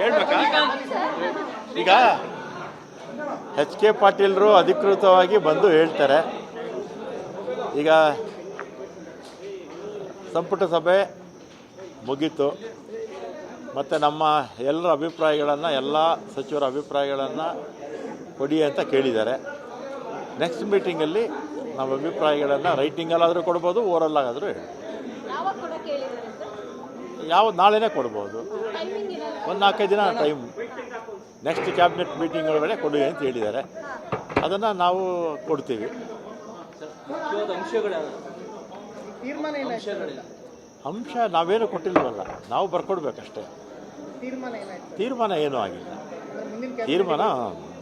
ಹೇಳ್ಬೇಕಾ? ಈಗ H K ಪಾಟೀಲ್ರು ಅಧಿಕೃತವಾಗಿ ಬಂದು ಹೇಳ್ತಾರೆ. ಈಗ ಸಂಪುಟ ಸಭೆ ಮುಗೀತು. ಮತ್ತು ನಮ್ಮ ಎಲ್ಲರ ಅಭಿಪ್ರಾಯಗಳನ್ನು ಎಲ್ಲ ಸಚಿವರ ಅಭಿಪ್ರಾಯಗಳನ್ನು ಕೊಡಿ ಅಂತ ಕೇಳಿದ್ದಾರೆ. ನೆಕ್ಸ್ಟ್ ಮೀಟಿಂಗಲ್ಲಿ ನಮ್ಮ ಅಭಿಪ್ರಾಯಗಳನ್ನು ರೈಟಿಂಗಲ್ಲಾದರೂ ಕೊಡ್ಬೋದು ಓರಲ್ಲಾಗಾದರೂ ಹೇಳಿ ಯಾವ ನಾಳೆನೇ ಕೊಡ್ಬೋದು. ಒಂದು ನಾಲ್ಕೈದು ದಿನ ಟೈಮ್ ನೆಕ್ಸ್ಟ್ ಕ್ಯಾಬಿನೆಟ್ ಮೀಟಿಂಗ್ ಒಳಗಡೆ ಕೊಡಿ ಅಂತ ಹೇಳಿದ್ದಾರೆ. ಅದನ್ನು ನಾವು ಕೊಡ್ತೀವಿ. ಅಂಶ ನಾವೇನು ಕೊಟ್ಟಿಲ್ವಲ್ಲ ನಾವು ಬರ್ಕೊಡ್ಬೇಕಷ್ಟೇ. ತೀರ್ಮಾನ ಏನೂ ಆಗಿಲ್ಲ. ತೀರ್ಮಾನ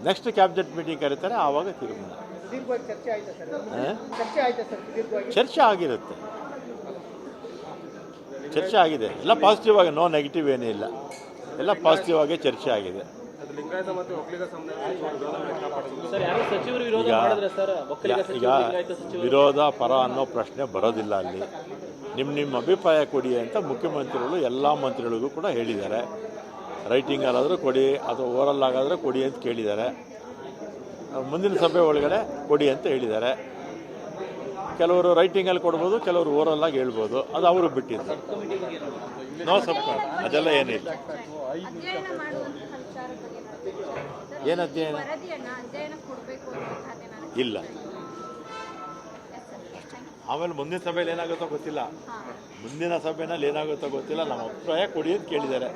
ನೆಕ್ಸ್ಟ್ ಕ್ಯಾಬಿನೆಟ್ ಮೀಟಿಂಗ್ ಕರೀತಾರೆ ಆವಾಗ ತೀರ್ಮಾನ. ದೀರ್ಘವಾಗಿ ಚರ್ಚೆ ಆಯ್ತಾ ಸರ್? ಚರ್ಚೆ ಆಯ್ತಾ ಸರ್ ದೀರ್ಘವಾಗಿ? ಚರ್ಚೆ ಆಗಿರುತ್ತೆ. ಚರ್ಚೆ ಆಗಿದೆ. ಎಲ್ಲ ಪಾಸಿಟಿವ್ ಆಗಿ ನೋ ನೆಗೆಟಿವ್ ಏನೂ ಇಲ್ಲ. ಎಲ್ಲ ಪಾಸಿಟಿವ್ ಆಗಿ ಚರ್ಚೆ ಆಗಿದೆ. ಈಗ- ಈಗ ವಿರೋಧ ಪರ ಅನ್ನೋ ಪ್ರಶ್ನೆ ಬರೋದಿಲ್ಲ ಅಲ್ಲಿ. ನಿಮ್ಮ ನಿಮ್ಮ ಅಭಿಪ್ರಾಯ ಕೊಡಿ ಅಂತ ಮುಖ್ಯಮಂತ್ರಿಗಳು ಎಲ್ಲ ಮಂತ್ರಿಗಳಿಗೂ ಕೂಡ ಹೇಳಿದ್ದಾರೆ. ಆಗಾದರೂ ಕೊಡಿ ಅಥವಾ ಓರಲ್ ಆಗಾದರೂ ಕೊಡಿ ಅಂತ ಕೇಳಿದ್ದಾರೆ. ಮುಂದಿನ ಸಭೆ ಒಳಗಡೆ ಕೊಡಿ ಅಂತ ಹೇಳಿದ್ದಾರೆ. ಕೆಲವರು ರೈಟಿಂಗಲ್ಲಿ ಕೊಡ್ಬೋದು ಕೆಲವರು ಓರಲ್ಲಾಗಿ ಹೇಳ್ಬೋದು. ಅದು ಅವರು ಬಿಟ್ಟಿದ್ದು. ನೋ ಸಬ್ ಅದೆಲ್ಲ ಏನಿಲ್ಲ? ಏನು ಅಧ್ಯಯನ? ಇಲ್ಲ. ಆಮೇಲೆ ಮುಂದಿನ ಸಭೆಯಲ್ಲಿ ಏನಾಗುತ್ತೋ ಗೊತ್ತಿಲ್ಲ. ಮುಂದಿನ ಸಭೆನಲ್ಲಿ ಏನಾಗುತ್ತೋ ಗೊತ್ತಿಲ್ಲ. ನಮ್ಮ ಅಭಿಪ್ರಾಯ ಕೊಡಿ ಅಂತ ಕೇಳಿದ್ದಾರೆ.